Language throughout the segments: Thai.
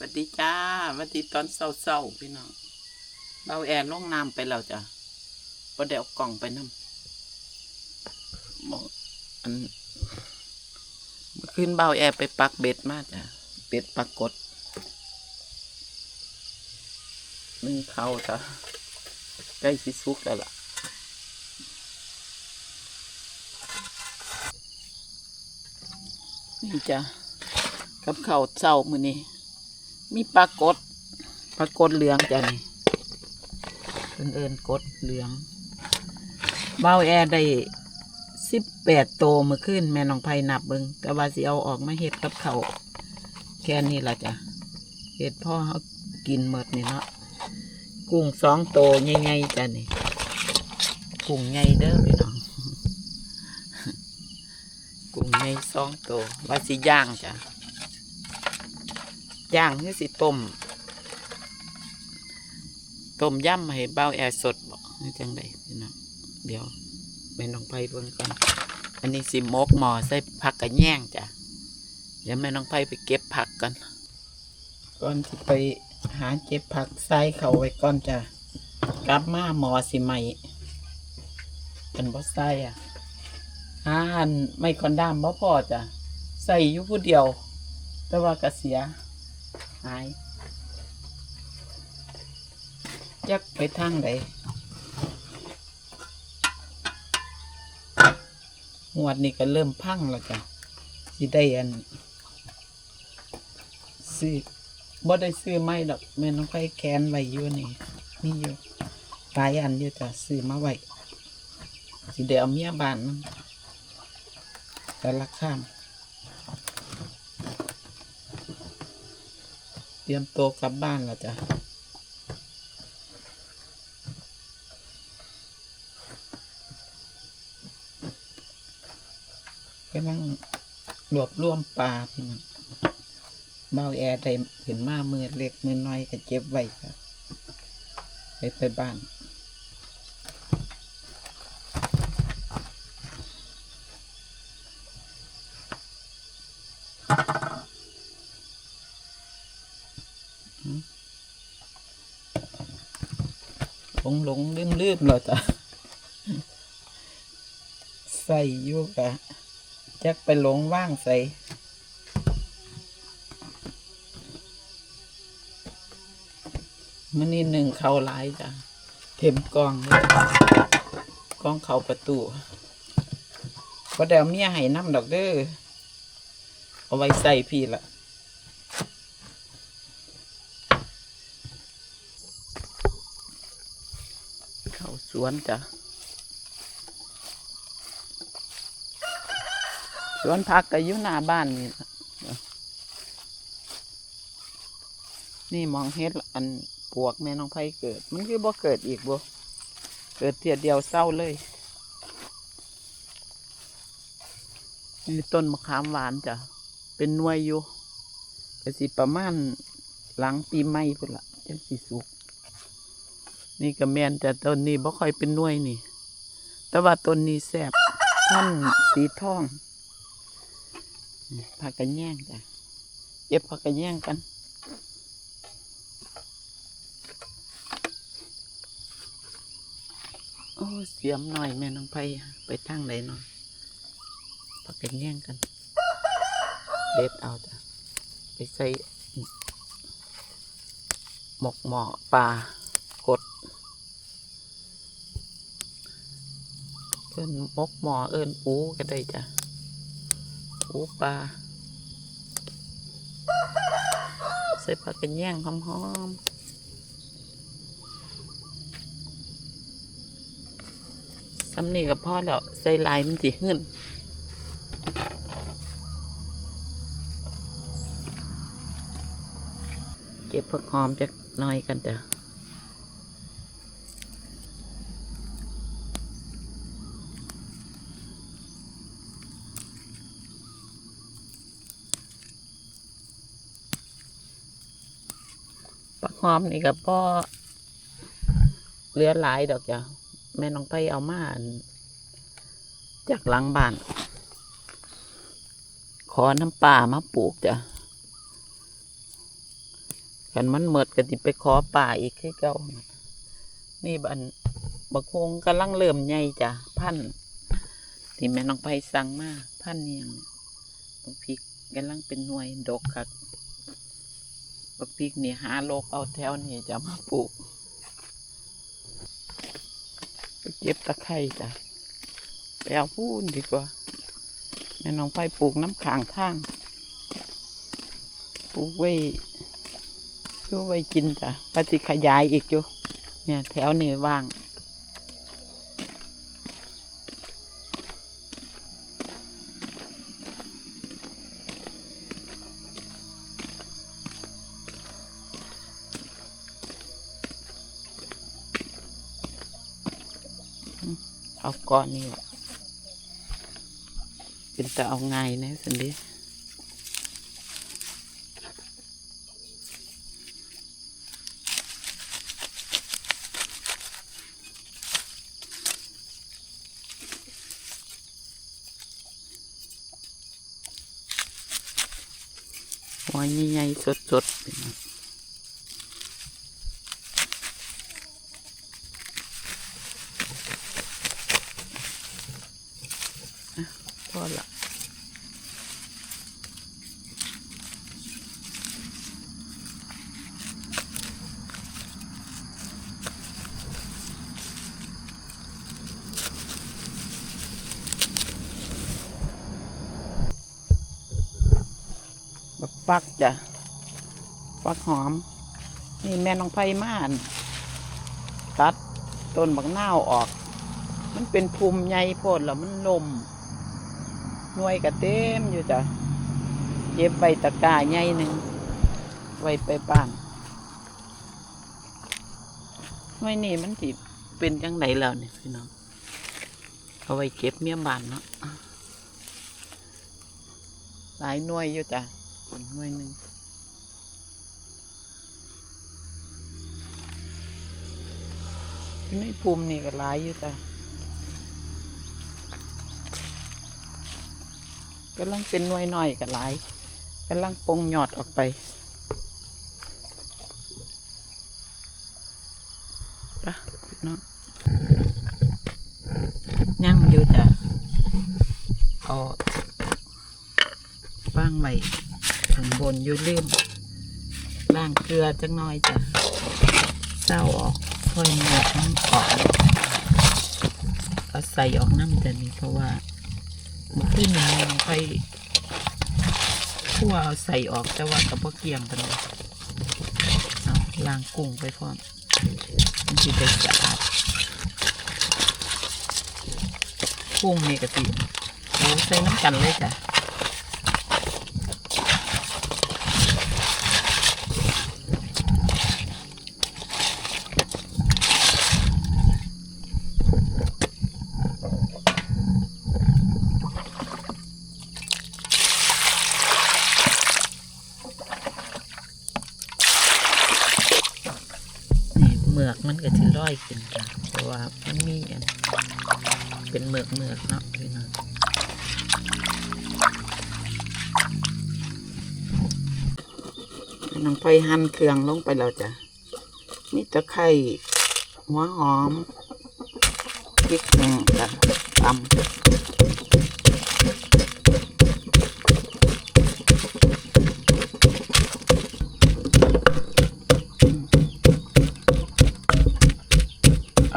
สวัสดีจ้าสวัสดีตอนเศร้าๆพี่น้องเบาแอร์ลงน้ำไปแล้วจ้ะประเดี๋ยวกล่องไปน้ำบอกอันเมื่อคืนเบาแอร์ไปปักเบ็ดมาจ้ะเบ็ดปรากฏนึ่งเข้าจ้ะใกล้สิสุกแล้วล่ะนี่จ้ะกับข้าวเช้ามื้อนี้ มีปลากดปลากดเหลืองจ้ะนี่เพิ่นเอินกดเหลืองเบาแอร์ได้สิบแปดโตมื่อคืนแม่น้องไผ่นับเบิงแต่ว่าสิเอาออกมาเฮ็ดกับเขาแค่นี้ละจ้ะเฮ็ดพ่อเขากินหมดนี่เนาะกุ้งสองโตใหญ่ๆจ้ะนี่กุ้งใหญ่เด้อพี่น้องกุ้งใหญ่สองโตว่าสิย่างจ้ะ ย่างคือสิต้มต้มย่ำให้เบาแอร์สดบอกนี่จังไดพี่น้องเดี๋ยวแม่น้องไผ่เบิ่งก่อนอันนี้สิมกหมอใส่ผักกระแยงจ้ะเดี๋ยวแม่น้องไผ่ไปเก็บผักกันก่อนที่ไปหาเก็บผักใส่เขาไว้ก่อนจ้ะกลับมาหมอสิใหม่เป็นบ่ใส่อะหาอันไม่คอนด้ามบ่พอจ้ะใส่อยู่ผู้เดียว แต่ว่ากระเสียายยักไปทางใดหวดนี้ก็เริ่มพังแล้วจ้ะสิได้อันซื้อบ่ได้ซื้อไม่ดอกแม่น้องไฟแคนไว้อยู่นี่มีอยู่หลายอันอยู่จ้ะซื้อมาไว้สิได้เอาเมียบ้านแต่ละข้าม ตรียมตัวกลับบ้านแล้วจ้ะกำลังรวบรวมปลาพี่น้องเบาแอร์ได้เห็นมามือเล็กมือน้อยก็เจ็บไว้ครับไปไปบ้าน งหลงลืมลืมเราจ้ะใส่ยูกะจักไปหลงว่างใส่มันนี่หนึ่งเขาหลายจ้ะเข็มกองเลยกองเขาประตูก็เดี๋ยวเมียให้น้ำดอกเด้อเอาไว้ใส่พี่ละ เข้าส วนจ้ะสวนผักก็อยู่หน้าบ้านนี่นี่มองเฮ็ดอันปวกแม่น้องไผเกิด มันคือบ่เกิดอีกบ่เกิดเทียเดียวเศร้าเลยนี่ต้นมะขามหวานจ้ะเป็นนวยอยู่ก็สิประมาณหลังปีใหม่พุ่นละจังสิสุก นี่ก็แมนแต่ต้นนี้บ่ค่อยเป็นน่วยนี่ แต่ว่าต้นนี้แซ่บท่านสีทองผักกระแยงจ้ะเก็บผักกระแยงกันโอ้เสียมหน่อยแม่น้องไผ่ไปทางไหนเนาะผักกระแยงกันเด็ดเอาจ้ะไปใส่หมกหมอปลากด เอิ้นหมกหมอเอิ้นปูก็ได้จ้ะปูปลาใส่ผักกระแย่งหอมๆสำนีกับพ่อแล้วใส่ลายมันสิหื่นเก็บผักหอมจากน้อยกันจ้ะ อมนี่ก็พ่อเลือหลายดอกจ้ะแม่น้องไปเอามานจากหลังบ้าน ขอน้ำป่ามาปลูกจ้ะกันมันเมิดก็สิไปขอป่าอีกคือเก่านี่บันบักคงกำลังเริ่มใหญ่จ้ะพันธ์ที่แม่น้องไผสั่งมาพันธ์เนี่ยงพริกกำลังเป็นหน่วยดกคัก บักพริกนี่หาโลกเอาแถวนี่จะมาปลูกไปเก็บตะไคร้จ้ะไปเอาพูนดีกว่าแม่น้องไปปลูกน้ำขางทาง ปลูกไว้ช่ไว้กินจ้ะปฏิขยายอีกจ้ะเนี่ยแถวนี้ว่าง ก้อนนี่แหละเป็นแต่เอาไงนะสันดิหัวใหญ่ๆสดๆ บักจ้ะปักหอม นี่แม่น้องไผ่ม่าน ตัดต้นบักนาวออก มันเป็นภูมิใหญ่โพดแล้วมันลมหน่วยกระเต็มอยู่จ้ะเก็บใบตะกร้าใหญ่หนึ่งไว้ไปบ้านหน่วยนี่มันสิเป็นจังไหนแล้วเนี่ยพี่น้องเอาไว้เก็บเมียบานเนาะหลายหน่วยอยู่จ้ะ เป็นหน่วยหนึ่งอยู่ในภูมินี่ก็หลายอยู่จ้ะกำลังเป็นหน่วยหน่อยกับหลายกำลังปงหยอดออกไปปะเน้องยั่งอยู่จ้ะเอาวางไว้ข้างบ นอยู่ลืมล่างเกลือจังน้อยจ้ะเศร้าออกค่อยหมดน้ำออกเอาใส่ออกน้ำจะนี่เพราะว่ามื่อคืนนี้ลงไปคั่วเอาใส่ออกแต่ว่ากับพวกเกียงกันเลยเอาล้างกุ้งไปพร้อมมันจะได้สะอาดกุ้งนี่กะทิโอ้ใส่น้ำกันเลยจ้ะนี่เมันก็จะร้อยขึ้นจ้ะเพราะว่ามันมีเป็นเมือกเมือกเนาะพี่น้องน้องไฟหั่นเครื่องลงไปแล้วจ้ะมีตะไคร้หัวหอมพริกแห้งจ้ะตำ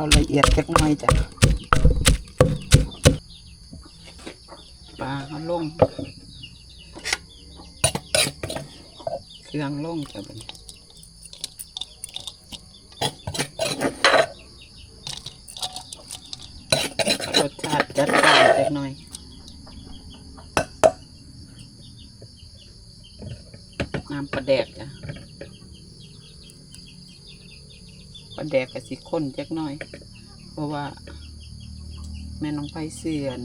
เอาละเอียดจักหน่อยจ้ะปลาเขาลงเครื่องลงจ้ะบัดนี้รสชาติจัดจ้านจักหน่อย น้ำปลาแดกจ้ะ ปลา แดกกับสิข้นจักหน่อย เพราะว่า แม่น้องไผ่เสื่อน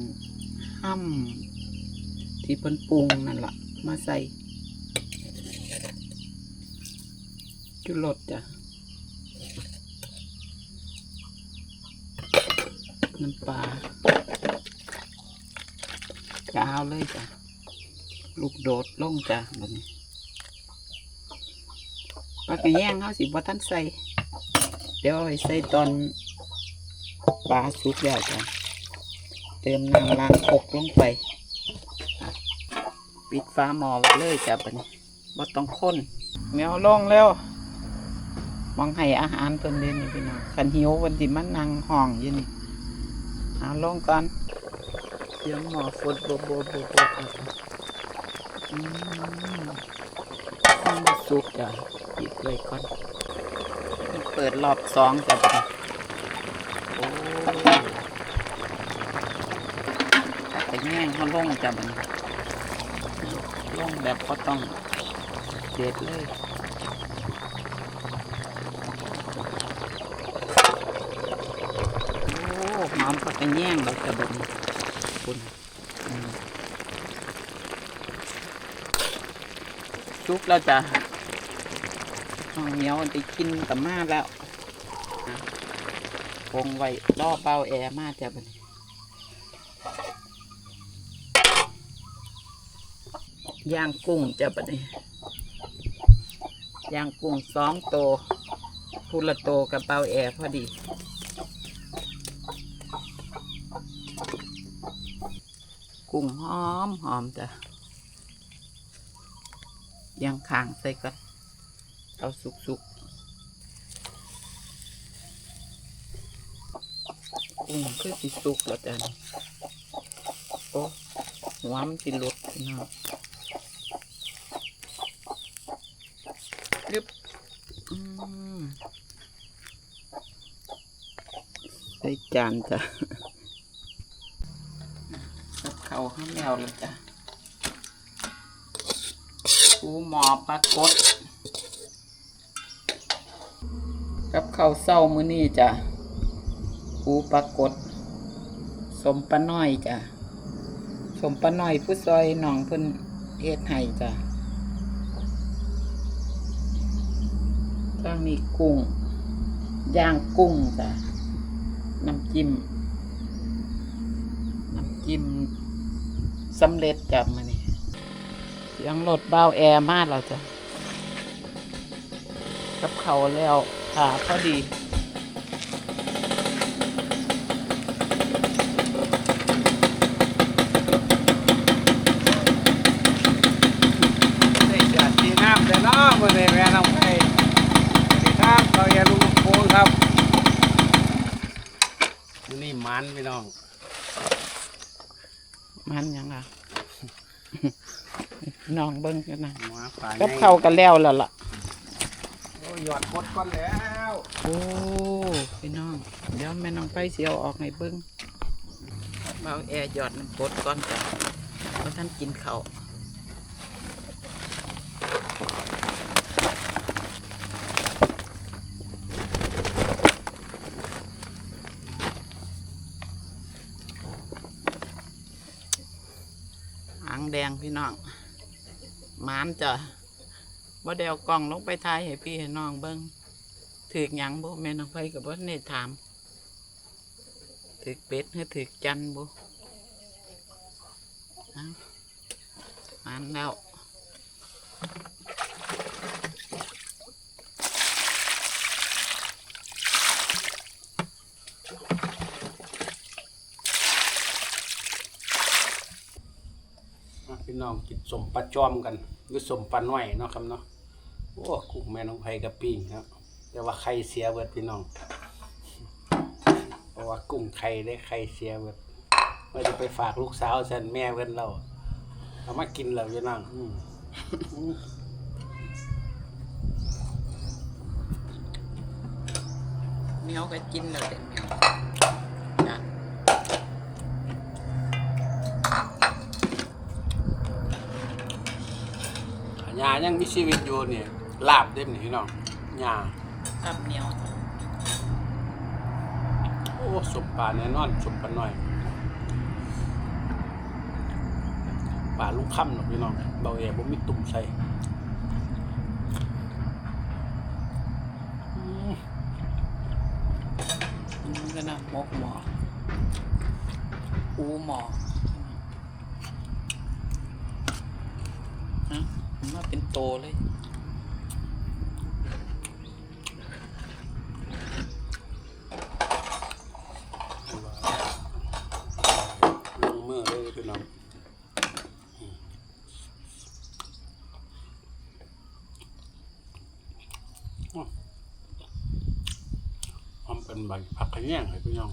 ห้ำที่เพิ่นปรุงนั่นละมาใส่จุรสจ้ะน้ำปลากาวเลยจ้ะ ลูกโดดลงจ้ะแบบนี้ปลากระแยงเขาสิบ่ทันใส่ ดี๋ยวใส่ตอนปลาสุกแล้วจ้ะเติมน้ำล้างอกลงไป ปิดฟ้าหมอไว้เลยจ้ะบัดนี้บ่ต้องค้นแมวลงแล้วมองให้อาหารเพิ่นเด่นนี่พี่น้องคันหิวเพิ่นสิมานั่งห้องอยู่นี่เอาลงก่อนเสียงหมอฝดโบโบบบอืมสุกจ้ะปิดไว้ก่อน เปิดรอบสองจ้ะบัดนี้โอ้แต่ง่งเขาล่งจ้ะบัดนี้ลงแบบก็ต้องเด็ดเลยโอ้หอมกกระแย่งเราจะบัดนี้คุณอืมชุกแล้วจ้ะ ห้องเหนียวได้กินกับมาแล้วคงไว้รอเบาแอร์มาจ้ะบัดนี้ย่างกุ้งจ้ะบัดนี้ย่างกุ้งสองโตพูละโตกับเบาแอร์พอดีกุ้งหอมหอมจ้ะย่างคางใส่ก่อน เอาสุกสุกกุ้งคือสิสุกแล้วจ้ะนี่โอ้หัวมันสิลดพี่น้องยึบใส่จานจ้ะกับเขาวข้าวแล้วแล้วจ้ะปูหมอปลากด กับข้าวเศร้ามื้อนี้จ้ะปูปลากดสมปลาน้อยจ้ะสมปลาน้อยผู้ซอยหนองเพิ่นเฮ็ดให้จ้ะก็มีกุ้งย่างกุ้งจ้ะน้ำจิ้มน้ำจิ้มสำเร็จจ้ะมื้อนี้เสียงรถเบาแอร์มาแล้วจ้ะกับเขาวแล้ว ค่ะพอดีได้จัดที่น้ำแต่น้อมาในแม่น้ำไผ่สวัสดีครับเราอย่าลุงโพงครับมื้อนี่มันพี่น้อง มันยังอะน้องเบิ้งกันนะหมาป่ากับเขาวกันแล้วแล้วล่ะโอ้ย หยอดกดก่อนแล้วโอ้พี่น้อง เดี๋ยวแม่น้องไปเสียวออกให้เบิ้งเบาแอร์หยอดน้ำกดก่อนจ้ะเพราะท่านกินเขาหางแดงพี่น้องมานจ้ะ บ่เดเอากล้องลงไปถ่ายให้พี่ให้น้องเบิ้งถือหยังบ่แม่น้องไปกับบ่ได้ถามถือเป็ดหรือถือจันบ่อ้าหมานแล้วพี่น้องกินสมปลาจอมกันหรือสมปลาน้อยเนาะครับเนาะ โอ้กุ้งแม่น้องไผ่กับปิ้งครับ แต่ว่าไข่เสียเบิดพี่น้องเพราะว่ากุ้งไข่ได้ไข่เสียเบิดว่าจะไปฝากลูกสาวฉันแม่เพิ่นเราเอามากินแล้วพี่น้องอืมแมวก็กินแล้วเด็กแมวจ้ะหญ้ายังมีชีวิตอยู่เนี่ย ลาบเด้มนี่พี่น้องหญ้าตับเหนียวโอ้สมปลาแน่นอนสมปลาน้อยปลาลูกค่ำเนาะพี่น้องเบาแย่บ่มีตุ่มใส่อืมมันก็นะมกหมออูหมอฮะมันมาเป็นโตเลย นใบผักขะแยงให้พี่น้อง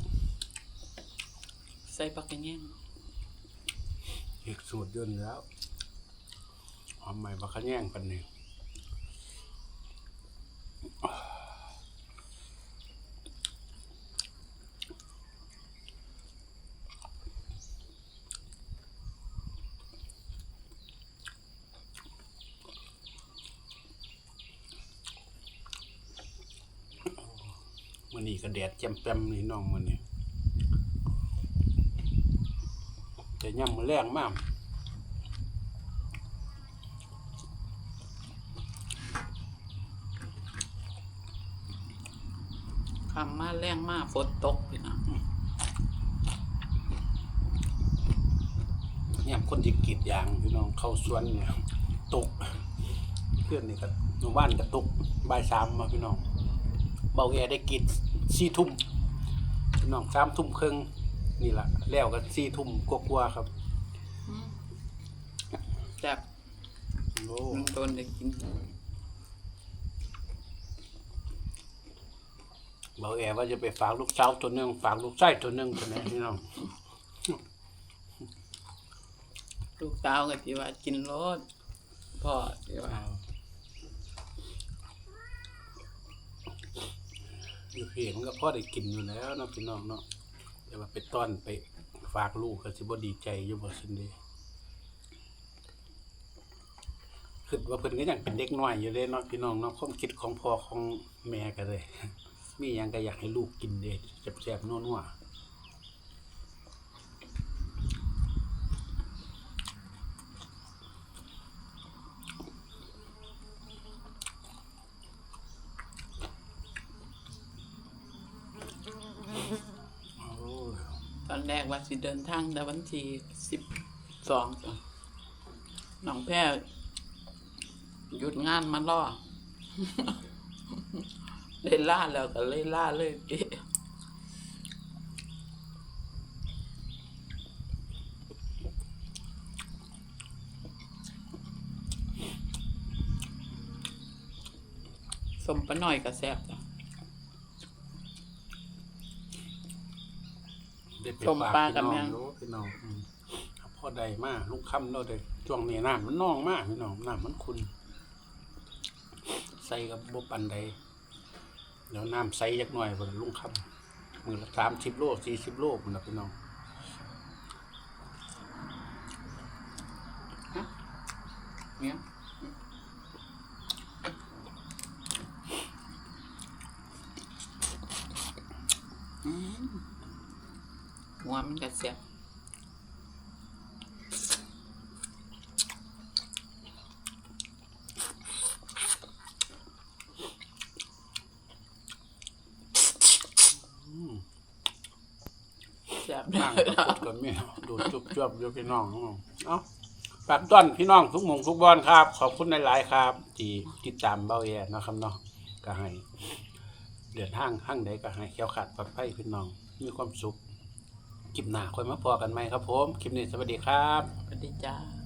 ใส่ผักกระแยงอีกสูตรเดินแล้วหอมใหม่ผักขะแยงกันนี่ นนี่ก็แดดแจ่มแปมนี่น้องมันนี่แต่ย่ำมันแรงมากคำมาแรงมากฝนตกพี่น้องเนี่ยคนที่กรีดยางพี่น้องเข้าสวนเนี่ยตก เพื่อนนี่ก็หมู่บ้านก็ตกบ่ายสามมาพี่น้องเบาแอได้กรีด สี่ทุ่มพี่น้องสามทุ่มครึ่งนี่แหละแล้วก็สี่ทุ่มกว่าๆครับแซ่บโอ้มันต้นได้กินเบาแอว่าจะไปฝากลูกสาวตัวหนึ่งฝากลูกชายตัวหนึ่งตัวนี้พี่น้องลูกสาวก็ที่ว่ากินรสพ่อที่ว่า อยู่เห็นก็พอได้กินอยู่แล้วเนาะพี่น้องเนาะแต่ว่าไปต้อนไปฝากลูกก็สิบ่ดีใจอยู่บ่ซินเดีคิดว่าเพิ่นก็ยังเป็นเด็กน้อยอยู่เด้เนาะพี่น้องเนาะความคิดของพ่อของแม่ก็เลยมีหยังก็อยากให้ลูกกินเด้แซ่บๆนัวๆโอ้ย ตอนแรกว่าสิ เดินทางแต่วันที่สิบสองน้องแพ้หยุดงานมาล่อเลยล่าแล้วก็เลยล่าเลยพี่สมปะหน่อยก็แซ่บจ้ะ ได้ไปส้มฝากปลาพี่กับน้อแมงงรู้พี่น้องอืมพ่อใดมากลูกค่ำเราได้ช่วงนี้น้ำมันนองมากพี่น้องน้ำมันคุณใส่กับบบปันใดเดี๋ยวน้ำใส่ยักหน่อยเพิ่นลุงค่ำมือละสามสิบโลสี่สิบโลพุ่นนะพี่น้องเนี่ยอืม หัวมันก็เสียบอืมเสียบนั่งกับพุดกับแม่ดูดจุบจวบอยู่พี่น้องเอ้าฝากต้อนพี่น้องทุกหมุงทุกบอนครับ ขอบคุณหลายๆครับ ที่ติดตามเบาแย่เนาะครับเนาะก็ให้เดือดห้างห้างใดก็ให้เขียวขาดปลอดภัยพี่น้อง มีความสุข คลิปหน้าค่อยมาพอกันไหมครับผม คลิปนี้สวัสดีครับ สวัสดีจ้า